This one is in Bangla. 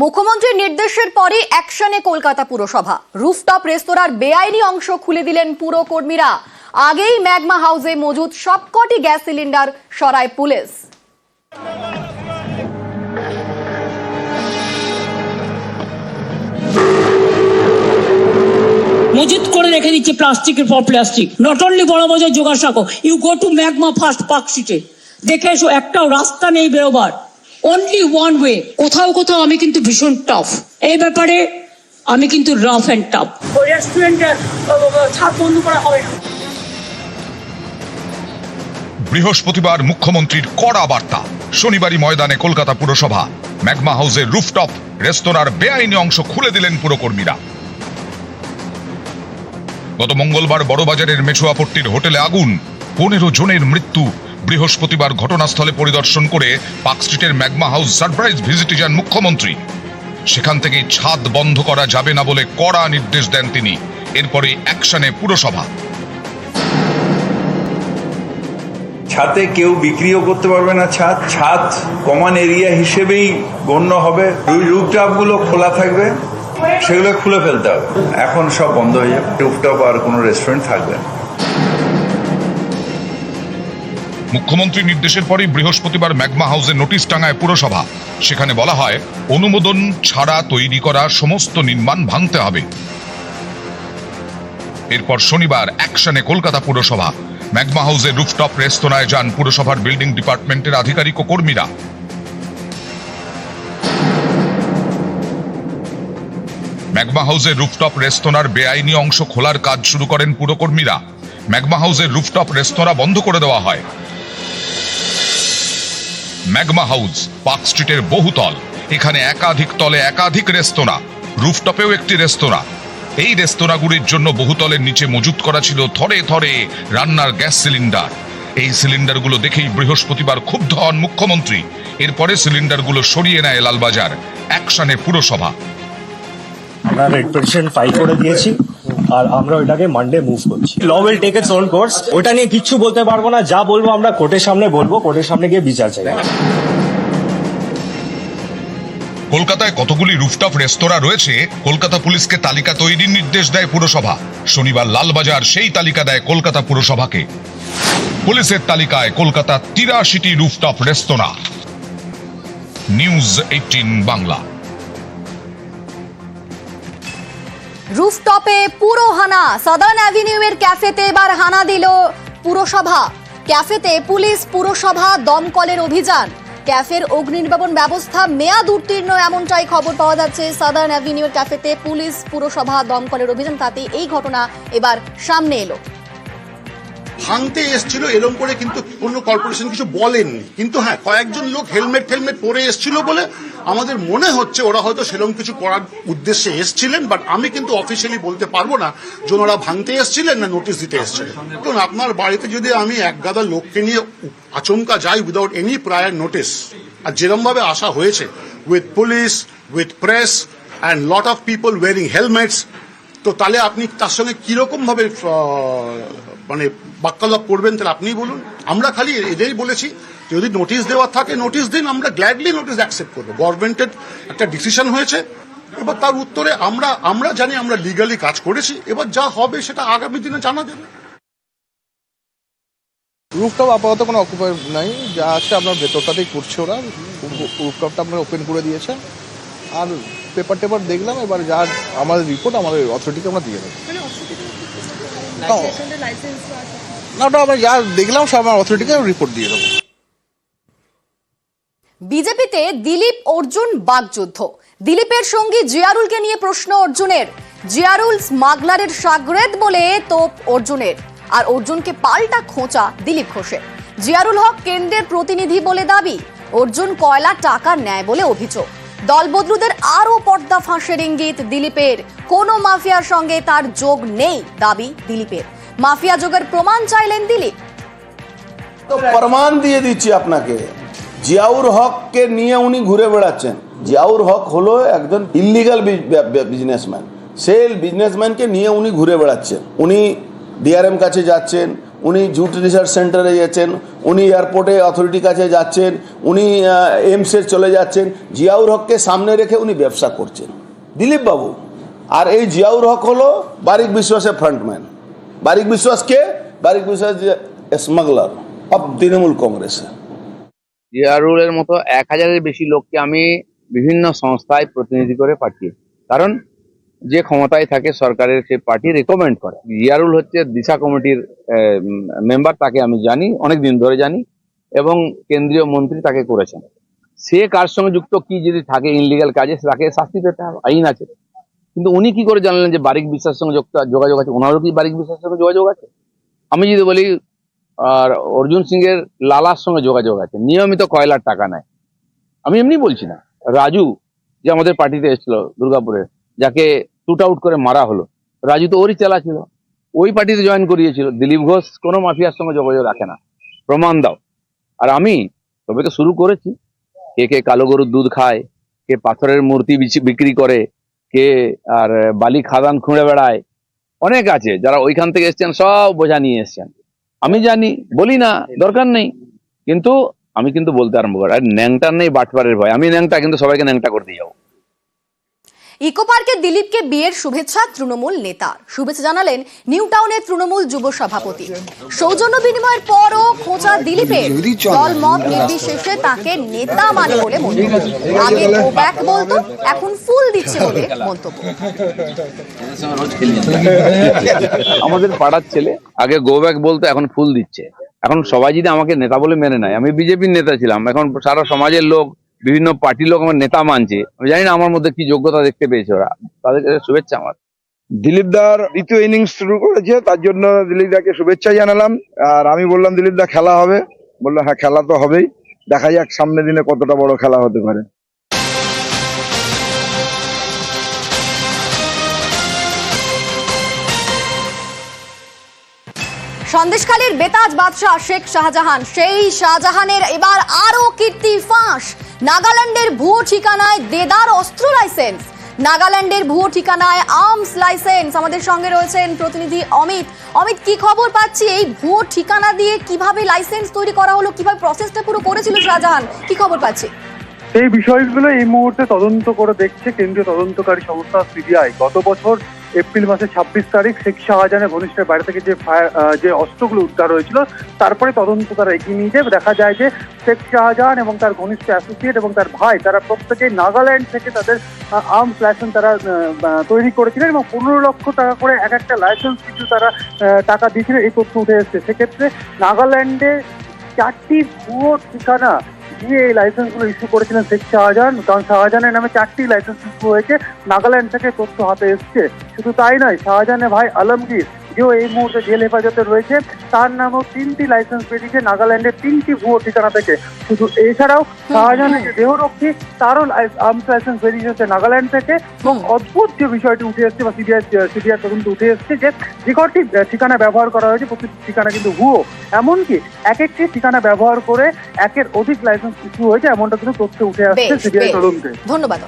মুখ্যমন্ত্রীর নির্দেশের পরই অ্যাকশনে কলকাতা পুরসভা। রুফটপ রেস্তোরাঁর বেআইনি অংশ খুলে দিলেন পুর কর্মীরা। আগেই ম্যাগমা হাউসে মজুদ সবকটি গ্যাস সিলিন্ডার সরায় পুলিশ। মজুত করে রেখে দিচ্ছে প্লাস্টিকের পর প্লাস্টিক। নট অনলি বড় Bazar যোগাসাঁকো you go to magma first park সিটে দেখে এসো, একটাও রাস্তা নেই বেরোবার। অনলি ওয়ান ওয়ে কোথাও কোথাও আমি কিন্তু ভীষণ টাফ এই ব্যাপারে আমি কিন্তু রাফ অ্যান্ড টাফ ওই রেস্টুরেন্টের বন্ধ করা হবে না। বৃহস্পতিবার মুখ্যমন্ত্রীর কড়া বার্তা। শনিবারই ময়দানে কলকাতা পুরসভা। ম্যাগমা হাউসের রুফটপ রেস্তোরাঁর বেআইনি অংশ খুলে দিলেন পুরকর্মীরা। গত মঙ্গলবার বড়বাজারের মেছুয়াপট্টির হোটেলে আগুন। পনেরো জনের মৃত্যু। বৃহস্পতিবার ঘটনাস্থলে পরিদর্শন করে পার্ক স্ট্রিটের ম্যাগমা হাউস সারপ্রাইজ ভিজিটে যান মুখ্যমন্ত্রী। সেখান থেকে ছাদ বন্ধ করা যাবে না বলে কড়া নির্দেশ দেন তিনি। এরপরে অ্যাকশনে পুরসভা। ছাদে কেউ বিক্রিও করতে পারবে না ছাদ। ছাদ কমন এরিয়া হিসেবেই গণ্য হবে। রুফটপগুলো খোলা থাকবে। সেগুলো খুলে ফেলতে হবে। এখন সব বন্ধ হয়ে যাবে। রুফটপ আর কোনো রেস্টুরেন্ট থাকবে না। মুখ্যমন্ত্রীর নির্দেশের পরই বৃহস্পতিবার ম্যাগমা হাউসে নোটিশ টাঙায় পুরসভা। সেখানে বলা হয়, অনুমোদন ছাড়া তৈরি করা সমস্ত নির্মাণ ভাঙতে হবে। এরপর শনিবার অ্যাকশনে কলকাতা পুরসভা। ম্যাগমা হাউসের রুফটপ, রেস্তোরাঁয় যান পুরসভার বিল্ডিং ডিপার্টমেন্টের আধিকারিক ও কর্মীরা। ম্যাগমা হাউসের রুফটপ, রেস্তোরাঁর বেআইনি অংশ খোলার কাজ শুরু করেন পুরকর্মীরা। ম্যাগমা হাউসের রুফটপ, রেস্তোরাঁ বন্ধ করে দেওয়া হয়। ম্যাগমা হাউস, পার্ক স্ট্রিটের বহুতল। এখানে একাধিক তলে একাধিক রেস্তোরাঁ, রুফটপেও একটি রেস্তোরাঁ। এই রেস্তোরাঁগুলির জন্য বহুতলের নিচে মজুত করা ছিল থরে থরে রান্নার গ্যাস সিলিন্ডার। এই সিলিন্ডারগুলো দেখেই বৃহস্পতিবার ক্ষুব্ধ হন মুখ্যমন্ত্রী। এরপরে সিলিন্ডারগুলো সরিয়ে নেয় লালবাজার অ্যাকশনে পুরসভা। আমরা রেড পিটিশন ফাইল করে দিয়েছি। আর আমরা ওইটাকে মানডে মুভ করছি। Law will take its own course ওটা নিয়ে কিচ্ছু বলতে পারব না। যা বলব আমরা কোর্টের সামনে বলব। কোর্টের সামনে গিয়ে বিচার চাই। কলকাতায় কতগুলি রুফটপ রেস্তোরাঁ রয়েছে, কলকাতা পুলিশকে তালিকা তৈরির নির্দেশ দেয় পুরসভা। শনিবার লালবাজার সেই তালিকা দেয় কলকাতা পুরসভাকে। পুলিশের তালিকায় Kolkata তিরাশিটি rooftop restaurant news eighteen Bangla. রুফটপে পুরো হানা সাদার্ন অ্যাভিনিউ এর ক্যাফেতে এবার হানা দিল পুরসভা। ক্যাফেতে পুলিশ পুরসভা দমকলের অভিযান। ক্যাফের অগ্নিনির্বাপন ব্যবস্থা মেয়াদ উত্তীর্ণ, এমনটাই খবর পাওয়া যাচ্ছে সাদার্ন অ্যাভিনিউ এর ক্যাফেতে পুলিশ পুরসভা দমকলের অভিযান। তাতে এই ঘটনা এবার সামনে এলো। ভাঙতে এসছিল এরম করে কিন্তু অন্য কর্পোরেশন কিছু বলেননি। কিন্তু হ্যাঁ কয়েকজন লোক হেলমেট হেলমেট পরে এসছিল বলে আমাদের মনে হচ্ছে ওরা হয়তো সেরকম কিছু করার উদ্দেশ্যে এসছিলেন বাট আমি কিন্তু অফিসিয়ালি বলতে পারব না যে ওনারা ভাঙতে এসছিলেন না নোটিশ দিতে এসছিলেন। কারণ আপনার বাড়িতে যদি আমি এক গাদা লোককে নিয়ে আচমকা যাই উইদাউট এনি প্রায়ার নোটিস আর যেরমভাবে আসা হয়েছে with police with press and lot of people wearing helmets তো তাহলে আপনি তার সঙ্গে কীরকম ভাবে আহ, মানে বাক্যালাপ করবেন তাহলে আপনিই বলুন। আমরা খালি এটাই বলেছি যদি নোটিশ দেওয়া থাকে নোটিশ দিন আমরা গ্ল্যাডলি নোটিশ অ্যাকসেপ্ট করব। গভর্নমেন্টের একটা ডিসিশন হয়েছে। এবার তার উত্তরে আমরা আমরা জানি আমরা লিগালি কাজ করেছি এবার যা হবে সেটা আগামী দিনে জানা যাবে। রুফটপ আপাতত কোনো অকুপাই নাই যা আছে আপনার ভেতরটাতেই করছে ওরা। রুফটপটা আপনার ওপেন করে দিয়েছে। আর পেপার টেপার দেখলাম এবার যা আমাদের রিপোর্ট আমাদের অথরিটিকে আমরা দিয়ে দেবো। না ওটা আমরা যা দেখলাম সব আমার অথরিটিকে রিপোর্ট দিয়ে দেবো। বিজেপিতে দিলীপ অর্জুন বাগযুদ্ধ। দিলীপের সঙ্গী জিয়ারুলকে নিয়ে প্রশ্ন অর্জুনের। জিয়ারুল স্মাগলারের সাগরেদ বলে তোপ অর্জুনের। আর অর্জুনকে পাল্টা খোঁচা দিলীপ ঘোষের। জিয়ারুল হক কেন্দ্রের প্রতিনিধি বলে দাবি অর্জুন কয়লা টাকা নেয় বলে অভিযোগ। দলবদলুদের আরও পর্দা ফাঁসের ইঙ্গিত দিলীপের। কোনো মাফিয়ার সঙ্গে তার যোগ নেই, দাবি দিলীপের। মাফিয়া যোগের প্রমাণ চাইলেন দিলীপ। তো প্রমাণ দিয়ে দিচ্ছি আপনাকে। জিয়াউর হককে নিয়ে উনি ঘুরে বেড়াচ্ছেন। জিয়াউর হক হলো একজন ইলিগাল বিজনেসম্যান সেই বিজনেসম্যানকে নিয়ে উনি ঘুরে বেড়াচ্ছেন। উনি ডিআরএম কাছে যাচ্ছেন উনি জুট রিসার্চ সেন্টারে যাচ্ছেন উনি এয়ারপোর্টে অথরিটির কাছে যাচ্ছেন, উনি এমসের চলে যাচ্ছেন। জিয়াউর হককে সামনে রেখে উনি ব্যবসা করছেন। দিলীপ বাবু আর এই জিয়াউর হক হলো বারিক বিশ্বাসের ফ্রন্টম্যান। বারিক বিশ্বাস কে? বারিক বিশ্বাস স্মাগলার অফ তৃণমূল কংগ্রেসের জিয়ারুলের মতো এক হাজারের বেশি লোককে আমি বিভিন্ন সংস্থায় প্রতিনিধি করে পাঠিয়ে কারণ যে ক্ষমতায় থাকে সরকারের, সে পার্টি রেকমেন্ড করে। জিয়ারুল হচ্ছে দিশা কমিটির মেম্বার তাকে আমি জানি অনেক দিন ধরে জানি, এবং কেন্দ্রীয় মন্ত্রী তাকে করেছেন। সে কার সঙ্গে যুক্ত, কি যদি থাকে ইনলিগাল কাজে, তাকে শাস্তি পেতে হবে, আইন আছে। কিন্তু উনি কি করে জানলেন যে বারিক বিশ্বাসের সঙ্গে যোগাযোগ আছে? ওনারও কি বারিক বিশ্বাসের সঙ্গে যোগাযোগ আছে? আমি যদি বলি, আর অর্জুন সিং এর লালার সঙ্গে যোগাযোগ আছে। নিয়মিত কয়লার টাকা নেয়। আমি এমনি বলছি না। রাজু, যে আমাদের পার্টিতে এসেছিল দুর্গাপুরে, যাকে শুট আউট করে মারা হলো। রাজু তো ওরই চেলা ছিল। ওই পার্টিতে জয়েন করিয়েছিল। দিলীপ ঘোষ কোনো মাফিয়ার সঙ্গে যোগাযোগ রাখে না। প্রমাণ দাও। আর আমি তবে তো শুরু করেছি। কে কে কালো গরুর দুধ খায়, কে পাথরের মূর্তি বিক্রি করে, কে আর বালি খাদান খুঁড়ে বেড়ায়। অনেক আছে যারা ওইখান থেকে এসছেন, সব বোঝা নিয়ে এসছেন। আমি জানি, বলি না, দরকার নেই। কিন্তু আমি কিন্তু বলতে আরম্ভ করি। আর ন্যাংটার নেই, বাটপারের ভয়। আমি ন্যাংটা, কিন্তু সবাইকে ন্যাংটা করতে যাব। ইকো পার্কে দিলীপকে বিয়ের শুভেচ্ছা তৃণমূল নেতার শুভেচ্ছা জানালেন নিউ টাউনের তৃণমূল যুব সভাপতি। সৌজন্য বিনিময়ের পরও খোঁচা দিলীপের। দল মত নির্বিশেষে তাকে নেতা মানে বলে মন্তব্য। আগে গো ব্যাক বলতো এখন ফুল দিচ্ছে বলে মন্তব্য। আমাদের পাড়ার ছেলে আগে গো ব্যাক বলতো এখন ফুল দিচ্ছে। এখন সবাই যদি আমাকে নেতা বলে মেনে নেয় আমি বিজেপির নেতা ছিলাম। এখন সারা সমাজের লোক বিভিন্ন পার্টির লোক আমার নেতা মানছে। আমি জানি না আমার মধ্যে কি যোগ্যতা দেখতে পেয়েছে ওরা। তাদেরকে শুভেচ্ছা আমার। দিলীপ দার দ্বিতীয় ইনিংস শুরু করেছে তার জন্য দিলীপ দাকে শুভেচ্ছা জানালাম। আর আমি বললাম দিলীপ দা খেলা হবে। বলল হ্যাঁ খেলা তো হবেই। দেখা যাক সামনে দিনে কতটা বড় খেলা হতে পারে। সন্দেশখালীর বেতাজ বাদশাহ শেখ শাহজাহান সেই শাহজাহানের এবার আরও কীর্তি ফাঁস। নাগাল্যান্ডের ভুয়ো ঠিকানায় দেদার অস্ত্র লাইসেন্স। নাগাল্যান্ডের ভুয়ো ঠিকানায় আর্মস লাইসেন্স। আমাদের সঙ্গে রয়েছেন প্রতিনিধি অমিত। অমিত, কি খবর পাচ্ছি? এই ভুয়ো ঠিকানা দিয়ে কীভাবে লাইসেন্স তৈরি করা হলো? কীভাবে প্রসেসটা পুরো করেছিল শাহজাহান? কি খবর পাচ্ছি? এই বিষয়গুলো এই মুহূর্তে তদন্ত করে দেখছে কেন্দ্রীয় তদন্তকারী সংস্থা সিবিআই। গত বছর এপ্রিল মাসের ছাব্বিশ তারিখ শেখ শাহজাহানের ঘনিষ্ঠের বাড়ি থেকে যে ফায়ার যে অস্ত্রগুলো উদ্ধার হয়েছিল, তারপরে তদন্ত তারা এগিয়ে নিয়ে যায়। দেখা যায় যে শেখ শাহজাহান এবং তার ঘনিষ্ঠ অ্যাসোসিয়েট এবং তার ভাই, তারা প্রত্যেকে নাগাল্যান্ড থেকে তাদের আর্মস লাইসেন্স তারা তৈরি করেছিলেন এবং পনেরো লক্ষ টাকা করে এক একটা লাইসেন্স কিছু তারা টাকা দিয়েছিলেন এই তথ্য উঠে এসেছে। সেক্ষেত্রে নাগাল্যান্ডে চারটি ভুয়ো ঠিকানা দিয়ে এই লাইসেন্সগুলো ইস্যু করেছিলেন শেখ শাহজাহান, কারণ শাহজাহানের নামে চারটি লাইসেন্স ইস্যু হয়েছে। নাগাল্যান্ড থেকে তথ্য হাতে এসছে। শুধু তাই নয়, শাহজাহানের ভাই আলমগীর যেও এই মুহূর্তে জেল হেফাজতে রয়েছে তার নামেও তিনটি লাইসেন্স বেরিয়েছে নাগাল্যান্ডের তিনটি ভুয়ো ঠিকানা থেকে। শুধু এছাড়াও শাহজাহানের যে দেহরক্ষী তারও আর্মস লাইসেন্স বেরিয়েছে নাগাল্যান্ড থেকে। এবং অদ্ভুত যে বিষয়টি উঠে এসছে বা সিবিআই সিবিআই তদন্ত উঠে এসছে যে যে কটি ঠিকানা ব্যবহার করা হয়েছে প্রতিটি ঠিকানা কিন্তু ভুয়ো। এমনকি এক একটি ঠিকানা ব্যবহার করে একের অধিক লাইসেন্স ইস্যু হয়েছে এমনটা কিন্তু তথ্য উঠে আসছে সিবিআই তদন্তে। ধন্যবাদ।